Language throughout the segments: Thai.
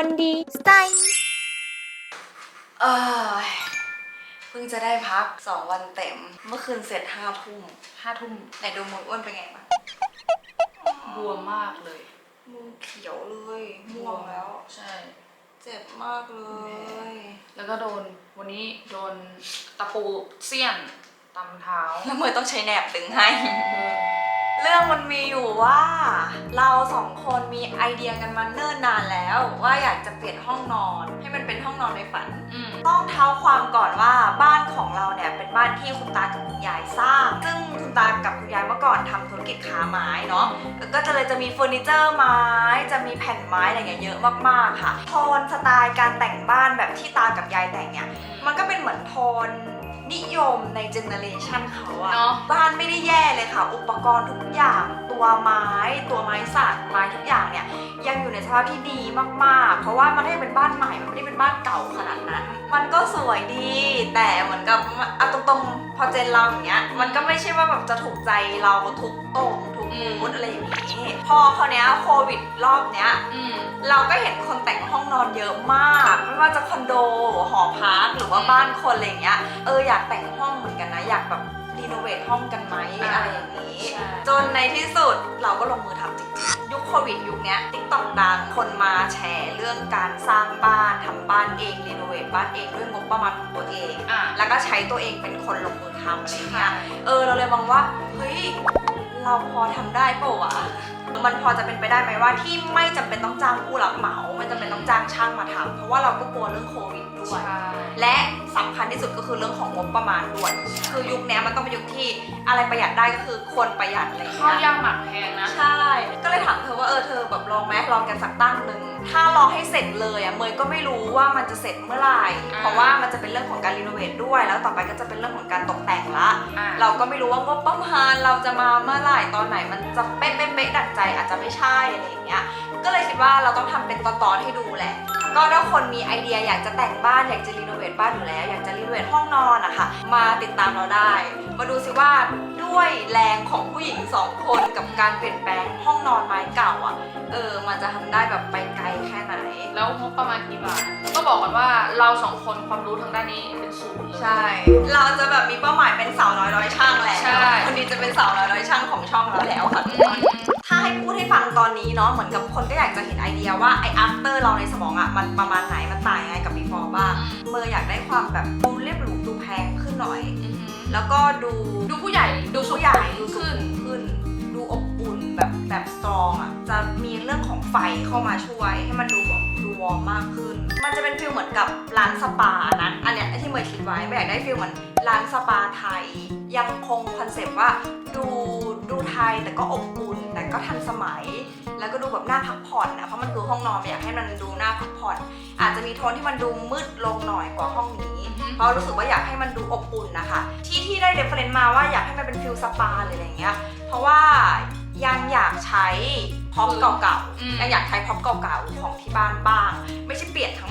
คนดีสไตล์เออเพิ่งจะได้พักสองวันเต็ม เมื่อคืนเสร็จห้าทุ่มห้าทุ่มไหนดูมืออ้วนเป็นไงบ้างบวมมากเลยมือเขียวเลยม่วงแล้ว ใช่ เจ็บมากเลย แล้วก็โดนวันนี้โดนตะปูเสี้ยนตำเท้าแล้วมือต้องใช้แหนบดึงให้ เออเรื่องมันมีอยู่ว่าเราสองคนมีไอเดียกันมาเนิ่นนานแล้ว ว่าอยากจะเปลี่ยนห้องนอน ให้มันเป็นห้องนอนในฝัน อืม ต้องเท้าความก่อนว่าบ้านของเราเนี่ยเป็นบ้านที่คุณตากับคุณยายสร้าง ซึ่งคุณตากับคุณยายเมื่อก่อนทำธุรกิจค้าไม้เนาะก็จะเลยจะมีเฟอร์นิเจอร์ไม้ จะมีแผ่นไม้อะไรเงี้ยเยอะมากๆค่ะโทนสไตล์การแต่งบ้านแบบที่ตากับยายแต่งเนี่ย มันก็เป็นเหมือนโทน นิยมในเจเนอเรชันเขาอะเนาะบ้านไม่ได้แย่เลยค่ะ อุปกรณ์ทุกอย่าง ตัวไม้ ตัวไม้สักไม้ทุกอย่างเนี่ย ยังอยู่ในสภาพที่ดีมากๆ เพราะว่ามันไม่ได้เป็นบ้านใหม่ มันไม่ได้เป็นบ้านเก่าขนาดนั้น มันก็สวยดี แต่เหมือนกับเอาตรงๆ พอเจนเราอย่างเงี้ย มันก็ไม่ใช่ว่าแบบจะถูกใจเราทุกตรง ทุกมูดอะไรอย่างนี้ พอคราวเนี้ยโควิดรอบเนี้ย อืม เราก็เห็นคนแต่งห้องนอนเยอะมาก ไม่ว่าจะคอนโดหอพักหรือว่าอืมบ้านคนอะไรอย่างเงี้ยเอออยากแต่งห้องเหมือนกันนะ อยากแบบรีโนเวทห้องกันไหมอ่าอะไรอย่างนี้ใช่จนในที่สุดเราก็ลงมือทำจริงๆยุคโควิดยุคเนี้ยติ๊กต็อกดังคนมาแชร์เรื่องการสร้างบ้านทำบ้านเองรีโนเวทบ้านเองด้วยงบประมาณของตัวเอง อะแล้วก็ใช้ตัวเองเป็นคนลงมือทำอะไรอย่างเงี้ยใช่เออเราเลยมองว่าเฮ้ย เราพอทำได้เปล่าวะมันพอจะเป็นไปได้ไหมว่าที่ไม่จำเป็นต้องจ้างผู้รับเหมา ไม่จำเป็นต้องจ้างช่างมาทำเพราะว่าเราก็กลัวเรื่องโควิดด้วยและ สำคัญที่สุดก็คือเรื่องของงบประมาณด้วย คือยุคเนี้ยมันต้องเป็นยุคที่อะไรประหยัดได้ก็คือควรประหยัดอะไรอย่างข้าวเงี้ยยากหมักแพงนะใช่ ก็เลยถามเธอว่าเออเธอแบบลองไหมลองกันสักตั้งหนึ่งถ้ารอให้เสร็จเลยอะเมยก็ไม่รู้ว่ามันจะเสร็จเมื่อไหร่อ่าเพราะว่ามันจะเป็นเรื่องของการรีโนเวทด้วย แล้วต่อไปก็จะเป็นเรื่องของการตกแต่งละ อะเราก็ไม่รู้ว่างบประมาณเราจะมาเมื่อไหร่ตอนไหนมันจะเป๊ะเป๊ะเป๊ะดั่งใจอาจจะไม่ใช่อะไรอย่างเงี้ย ก็เลยคิดว่าเราต้องทำเป็นตอนๆให้ดูแหละ ก็ถ้าคนมีไอเดียอยากจะแต่งบ้านอยากจะรีโนเวทบ้านอยู่แล้ว อยากจะรีโนเวทห้องนอนอะค่ะมาติดตามเราได้ มาดูสิว่าด้วยแรงของผู้หญิงสองคนกับการเปลี่ยนแปลงห้องนอนไม้เก่าอะเออมันจะทำได้แบบไปไกลแค่ไหน แล้วงบประมาณกี่บาทก็บอกก่อนว่าเราสองคนความรู้ทางด้านนี้เป็นศูนย์เลย ใช่ เราจะแบบมีเป้าหมายเป็นสาวน้อยร้อยช่างแหละใช่ คนนี้จะเป็นสาวน้อยร้อยช่างของช่องเราแล้วค่ะทุกคนอืมถ้าให้พูดให้ฟังตอนนี้เนาะเหมือนกับคนก็อยากจะเห็นไอเดียว่าไอ after เราในสมองอะมันประมาณไหนมันต่างยังไงกับ before บ้างเมย์อยากได้ความแบบดูเรียบหรูดูแพงขึ้นหน่อย อืมแล้วก็ดูดูผู้ใหญ่ดูผู้ใหญ่ดูสุขึ้ขุนมขึ้น ดูอบอุ่นแบบแบบสตรองอะจะมีเรื่องของไฟเข้ามาช่วย ให้มันดูแบบดูวอร์มมากขึ้น มันจะเป็นฟิลเหมือนกับร้านสปานั้นอันเนี้ยที่เมย์คิดไว้เมย์อยากได้ฟิลเหมือนร้านสปาไทย ยังคงคอนเซปต์ว่าดูดูไทยแต่ก็อบอุ่นแต่ก็ทันสมัย แล้วก็ดูแบบน่าพักผ่อนนะเพราะมันคือห้องนอนไม่อยากให้มันดูน่าพักผ่อน อาจจะมีโทนที่มันดูมืดลงหน่อยกว่าห้องนี้ เพราะรู้สึกว่าอยากให้มันดูอบอุ่นนะคะที่ที่ได้เรฟเฟรนซ์มาว่าอยากให้มันเป็นฟิลสปาหรืออะไรอย่างเงี้ยเพราะว่ายังอยากใช้พ็อปเก่าอืมๆยังอยากใช้พ็อปเก่าๆของที่บ้าน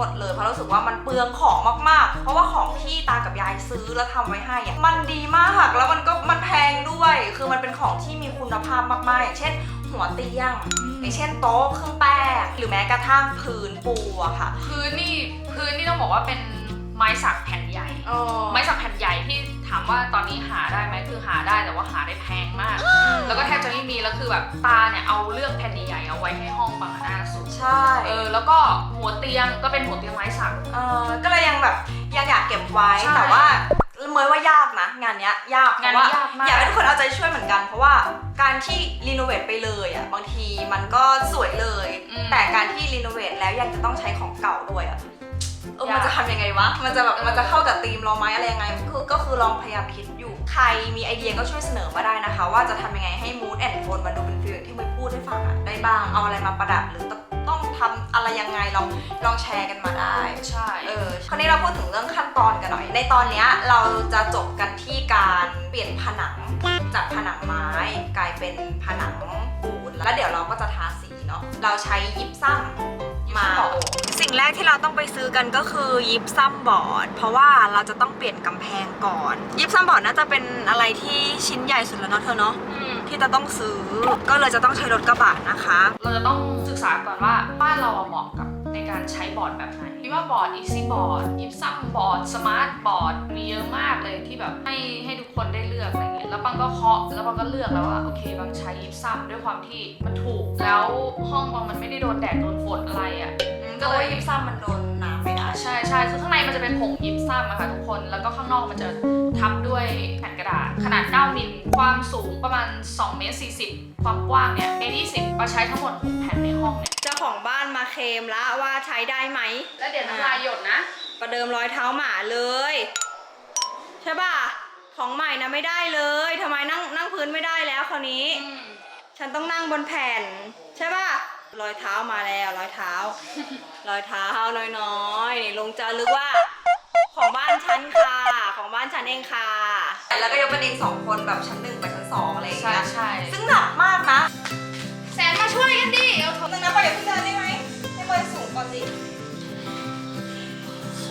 หมดเลยเพราะรู้สึกว่ามันเปลืองของมากๆ เพราะว่าของที่ตากับยายซื้อแล้วทำไว้ให้อะมันดีมากแล้วมันก็มันแพงด้วย คือมันเป็นของที่มีคุณภาพมากๆอย่างเช่นหัวเตียงอย่างเช่นโต๊ะเครื่องแป้งหรือแม้กระทั่งพื้นปูอะค่ะ พื้นนี่พื้นนี่ต้องบอกว่าเป็นไม้สักแผ่นใหญ่เออไม้สักแผ่นใหญ่ที่ ถามว่าตอนนี้หาได้ไหมคือหาได้แต่ว่าหาได้แพงมาก แล้วก็แทบจะไม่มีแล้วคือแบบตาเนี่ยเอาเลือกแผ่นใหญ่ๆเอาไว้ให้ห้องบางหน้าสุดใช่เออแล้วก็หัวเตียงก็เป็นหัวเตียงไม้สัก เออก็เลยยังแบบยังอยากเก็บไว้ใช่แต่ว่าเมยว่ายากนะ งานเนี้ยยากเพงานราะนี้ว่ายากมาก อยากให้ทุกคนเอาใจช่วยเหมือนกัน เพราะว่าการที่รีโนเวทไปเลยอะบางทีมันก็สวยเลย อืมแต่การที่รีโนเวทแล้วยังจะต้องใช้ของเก่าด้วยอะเออยากมันจะทำยังไงวะ มันจะแบบเออมันจะเข้ากับธีมเราไหมอะไรยังไงคือก็คือลองพยายามคิดอยู่ ใครมีไอเดียก็ช่วยเสนอมาได้นะคะ ว่าจะทำยังไงให้ mood and tone มันดูเป็นฟิลอย่างที่เมย์พูดให้ฟังอะได้บ้าง เอาอะไรมาประดับหรือต้องต้องทำอะไรยังไงลองลองแชร์กันมาได้ ใช่ เออคราวนี้เราพูดถึงเรื่องขั้นตอนกันหน่อย ในตอนเนี้ยเราจะจบกันที่การเปลี่ยนผนังจากผนังไม้กลายเป็นผนังปูน แล้วเดี๋ยวเราก็จะทาสีเนาะ เราใช้ยิปซัม มาสิ่งแรกที่เราต้องไปซื้อกันก็คือยิปซัมบอร์ด เพราะว่าเราจะต้องเปลี่ยนกำแพงก่อน ยิปซัมบอร์ดน่าจะเป็นอะไรที่ชิ้นใหญ่สุดแล้วเนาะเธอเนาะอืมที่จะต้องซื้อก็เลยจะต้องใช้รถกระบะนะคะ เราจะต้องศึกษาก่อนว่าบ้านเราอะเหมาะกับ ในการใช้บอร์ดแบบไหนพี่ว่าบอร์ด easy board ยิปซัมบอร์ด smart board มีเยอะมากเลยที่แบบให้ให้ทุกคนได้เลือกอะไรเงี้ยแล้วปังก็เคาะแล้วปังก็เลือกแล้วว่าโอเคบางใช้ยิปซัมด้วยความที่มันถูก แล้วห้องบางมันไม่ได้โดนแดดโดนฝนอะไรอะ่ะก็เลยยิปซัมมันโดนน้ำไม่ได้ใช่ใช่คือข้างในมันจะเป็นผงยิปซัมอะค่ะทุกคนแล้วก็ข้างนอกมันจะทับด้วยแผ่นกระดาษขนาด 9 มิล ความสูงประมาณ2เมตร40 ความกว้างเนี่ยเมตร20ปาใช้ทั้งหมด6แผ่นในห้องเนี่ยเจ้า ของบ้านมาเคลมละว่าใช้ได้ไหม แล้วเดี๋ยวน้ำลายหยดนะ ประเดิมรอยเท้าหมาเลย ใช่ป่ะ ของใหม่นะไม่ได้เลยทำไมนั่งนั่งพื้นไม่ได้แล้วคราวนี้ ฉันต้องนั่งบนแผ่น ใช่ป่ะ รอยเท้ามาแล้วรอยเท้า รอยเท้าน้อยๆนี่ลงจะลึกว่า ของบ้านฉันค่ะ ของบ้านฉันเองค่ะ แล้วก็ยกเป็นเองสองคนแบบชั้นหนึ่งไปชั้นสองอะไรอย่างใช่เงี้ยใช่ซึ่งหนักมากนะแสนมา ช่วยกันดิเอานึงนะไปเดี๋ยวพี่เดินได้ไหมให้เบยสูงก่อนสิ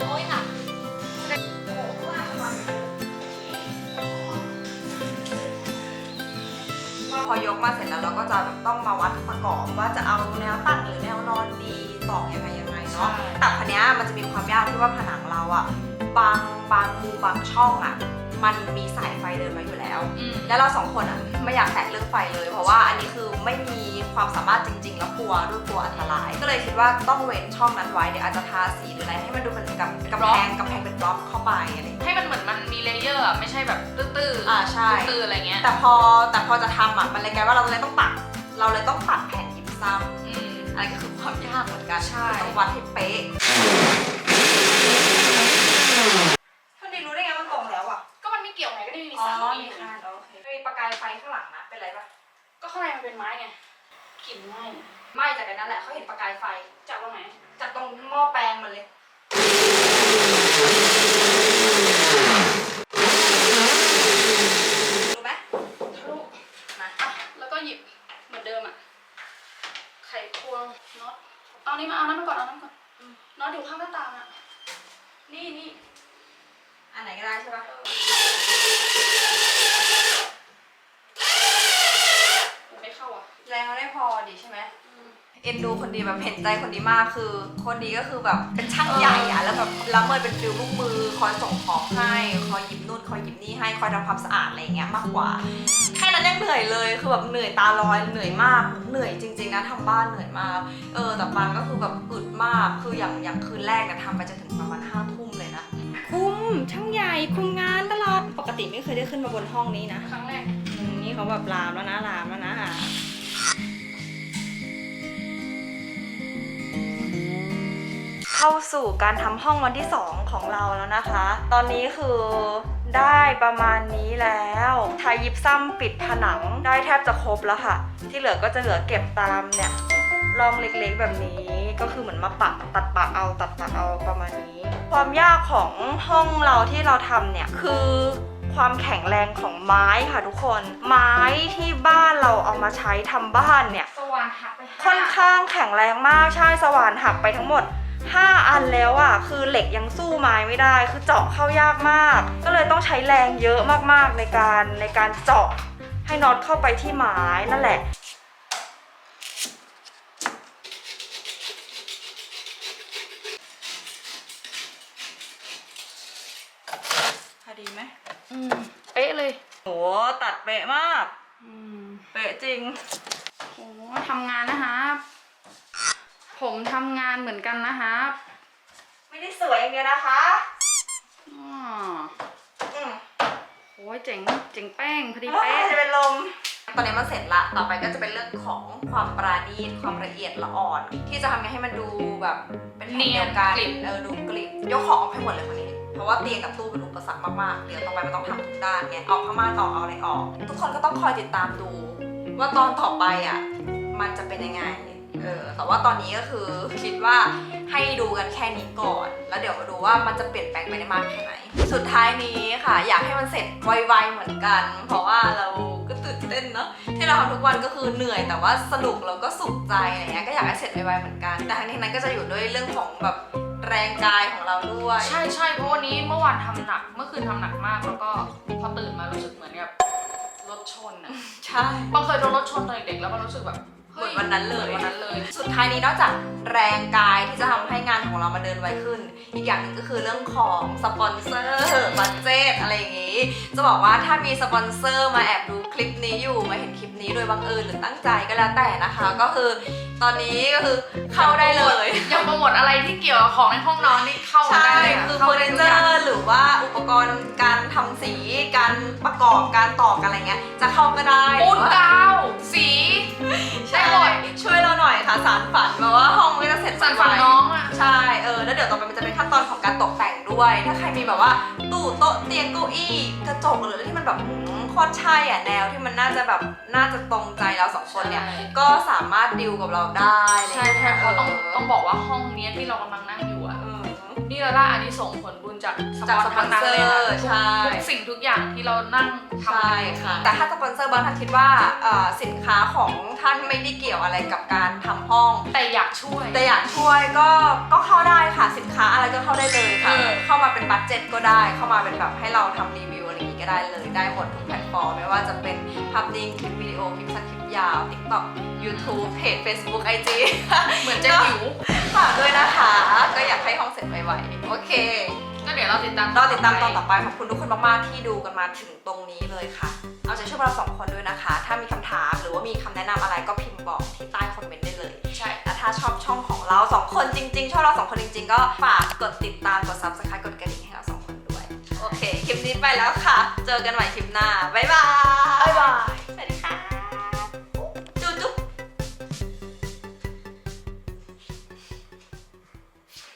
โอ้ยหนักโอ้โหว่าประมาณว่าพอยกมาเสร็จแล้วเราก็จะแบบต้องมาวัดประกอบว่าจะเอาแนวตั้งหรือแนวนอนดีต่อยังไงยังไงเนาะแต่คันนี้ยมันจะมีความยากที่ว่าผนังเราอะบางบางมุมบางช่องอะ มันมีสายไฟเดินมาอยู่แล้วอืมแล้วเราสองคนอะไม่อยากแตะเรื่องไฟเลย เพราะว่าอันนี้คือไม่มีความสามารถจริง ๆ แล้วกลัวด้วยกลัวอันตราย ก็เลยคิดว่าต้องเว้นช่องนั้นไว้เดี๋ยวอาจจะทาสีหรืออะไรให้มันดูเป็นกับกำแพงกำแพงเป็นบล็อกเข้าไปอะไรอย่างเงี้ยให้มันเหมือนมันมีเลเยอร์อะไม่ใช่แบบตื้อๆอ่าใช่ตื้อๆอะไรเงี้ยแต่พอแต่พอจะทำอะมันเลยกลายว่าเราเลยต้องตัดเราเลยต้องตัดแผ่นยิปซัมอืมอันนี้ก็คือความยากเหมือนกันใช่คือต้องวัดให้เป๊ะ ข้างในมันเป็นไม้ไงกลิ่นไหม้ไหม่จากอ้นั่นแหละเขาเห็นประกายไฟจากตรงไหนจากตรงหม้อแปลงมันเลย รู้ไหมทะลุนะอะแล้วก็หยิบเหมือนเดิมอะ ไขควงน็อตเอานี่มาเอานั้นมาก่อนเอานั้นมาก่อนอืมน็อตอยู่ข้างหน้าต่างอะ นี่นี่อันไหนก็ได้ใช่ปะ มันไม่เข้าอะ แรงมันไม่พอดิใช่ไหมอืมเอ็นดูคนดีแบบเห็นใจคนดีมากคือ คนดีก็คือแบบเป็นช่างใหญ่อะแล้วแบบรับเมินเป็นฟิลลูกมือคอยส่งของให้คอยหยิบนู่นคอยหยิบนี่ให้คอยทำความสะอาดอะไรอย่างเงี้ยมากกว่าแค่นั้นยังเหนื่อยเลยคือแบบเหนื่อยตาลอยเหนื่อยมากเหนื่อยจริง ๆนะทำบ้านเหนื่อยมากเออแต่ปังก็คือแบบอึดมากคืออย่างอย่างคืนแรกเนี่ยทำไปจนถึงประมาณห้าทุ่มเลยนะคุมช่างใหญ่คุมงานตลอดปกติไม่เคยได้ขึ้นมาบนห้องนี้นะครั้งแรกอืมนี่เขาแบบลามแล้วนะลามแล้วนะ เข้าสู่การทำห้องวันที่ 2 ของเราแล้วนะคะ ตอนนี้คือได้ประมาณนี้แล้วทายิบซ้ำปิดผนังได้แทบจะครบแล้วค่ะ ที่เหลือก็จะเหลือเก็บตามเนี่ยร่องเล็กๆแบบนี้ก็คือเหมือนมาปักตัดปากเอาตัดปากเอาประมาณนี้ ความยากของห้องเราที่เราทำเนี่ยคือความแข็งแรงของไม้ค่ะทุกคน ไม้ที่บ้านเราเอามาใช้ทำบ้านเนี่ยสว่านหักไปห้ค่อนข้างแข็งแรงมากใช่สว่านหักไปทั้งหมด 5 อันแล้วอะ่ะคือเหล็กยังสู้ไม้ไม่ได้ คือเจาะเข้ายากมาก ก็เลยต้องใช้แรงเยอะมากๆในการในการเจาะให้น็อตเข้าไปที่ไม้นั่นแหละพอดีไหมอืมเป๊ะเลยโหตัดเป๊ะมาก อืมเป๊ะจริงโอ้ทำงานนะคะ ผมทำงานเหมือนกันนะคะไม่ได้สวยอย่างเดียวนะคะอ๋ออืมโอ้ยเจ๋งเจ๋งแป้งพอดีเป๊ะเป๊ะ จะเป็นลม ตอนนี้มันเสร็จละ ต่อไปก็จะเป็นเรื่องของความปราณีตความละเอียดละอ่อน ที่จะทำไงให้มันดูแบบเป็นแผ่นเดียวกันเนียนกริบ เออดูกริบยกของออกให้หมดเลยคนนี้ เพราะว่าเตียงกับตู้เป็นอุปสรรคมากๆ เดี๋ยวต่อไปมันต้องทำทุกด้านไงเอาผ้าม่านออกเอาอะไรออก ทุกคนก็ต้องคอยติดตามดู ว่าตอนต่อไปอะมันจะเป็นยังไง เออแต่ว่าตอนนี้ก็คือคิดว่าให้ดูกันแค่นี้ก่อน แล้วเดี๋ยวมาดูว่ามันจะเปลี่ยนแปลงไปได้มากแค่ไหน สุดท้ายนี้ค่ะ อยากให้มันเสร็จไวๆเหมือนกัน เพราะว่าเราก็ตื่นเต้นเนาะที่เราทำทุกวันก็คือเหนื่อยแต่ว่าสนุกแล้วก็สุขใจอะไรเงี้ยก็อยากให้เสร็จไวๆเหมือนกัน แต่ทั้งนี้นั้นก็จะอยู่ด้วยเรื่องของแบบแรงกายของเราด้วยใช่ใช่เพราะวันนี้เมื่อวานทำหนัก เมื่อคืนทำหนักมากแล้วก็พอตื่นมารู้สึกเหมือนกับรถชนอะใช่บางเคยโดนรถชนตอนเด็กๆแล้วมันรู้สึกแบบ เหมือนวันนั้นเลยหมือวันนั้นเลย สุดท้ายนี้นอกจากแรงกายที่จะทำให้งานของเรามาเดินไวขึ้น อีกอย่างหนึ่งก็คือเรื่องของสปอนเซอร์บัตเจตอะไรอย่างงี้ จะบอกว่าถ้ามีสปอนเซอร์มาแอบดูคลิปนี้อยู่มาเห็นคลิปนี้โดยบังเอิญหรือตั้งใจก็แล้วแต่นะคะ ก็คือตอนนี้ก็คือเข้าได้เลย ยังโปรโมทอะไรที่เกี่ยวกับของในห้องนอนนี่เข้ามาใช่ ได้เลยะคือเฟข้าอร์ได้นิทุกเจอย่างร์หรือว่าอุปกรณ์การทำสี การประกอบ การต่อกันอะไรเงี้ย จะเข้าก็ได้ปูนหรือว่ากาวสีใช่ได้หมด ช่วยเราหน่อยค่ะสารฝันแบบว่าห้องก็จะเสร็จสันฝันไวน้องอะใช่เออแล้วเดี๋ยวต่อไปมันจะเป็นขั้นตอนของการตกแต่งด้วย ถ้าใครมีแบบว่าตู้โต๊ะเตียงเก้าอี้กระจกหรืออะไรที่มันแบบหืมโคตรใช่อะแนวที่มันน่าจะแบบน่าจะตรงใจเราสองคนเนี่ย ก็สามารถดิวกับเราได้ใช่ใช่เพราะต้องต้องบอกว่าห้องเนี้ยที่เรากำลังนั่งอยู่อะเออ นี่เราได้อันนี้ส่งผลบุญจากสปจากอนสปอทั้นงนั้นเซอเลยร์ค่ะใช่ทุกสิ่งทุกอย่างที่เรานั่งทำใช่ค่ะ แต่ถ้าสปอนเซอร์บางท่านคิดว่าเอ่อสินค้าของท่านไม่ได้เกี่ยวอะไรกับการทำห้อง แต่อยากช่วย แต่อยากช่วยก็ก็เข้าได้ค่ะสินค้าอะไรก็เข้าได้เลยค่ะ เออ เข้ามาเป็นบัตเจ็ตก็ได้เข้ามาเป็นแบบให้เราทำรีวิวอะไร อย่างงี้ก็ได้เลย ได้หมดทุกแพลตฟอร์มไม่ว่าจะเป็นภาพนิ่งคลิปวิดีโอคลิปสั้นคลิปยาว TikTok YouTube เพจ Facebook IG เหมือนจะหิวฝากด้วยนะคะ ก็อยากให้ห้องเสร็จไวๆโอเคก็เดี๋ยวเราติดตามรอติดตามตอนต่อไปขอบคุณทุกคนมากๆที่ดูกันมาถึงตรงนี้เลยค่ะ เอาใจช่วยเราสองคนด้วยนะคะ ถ้ามีคำถามหรือว่ามีคำแนะนำอะไรก็พิมพ์บอกที่ใต้คอมเมนต์ได้เลย ใช่และถ้าชอบช่องของเราสองคนจริง ๆ ชอบเราสองคนจริง ๆ ก็ฝากกดติดตามกด subscribe กดกระดิ่งให้ โอเค คลิปนี้ไปแล้วค่ะ เจอกันใหม่คลิปหน้า บ๊ายบาย บ๊ายบาย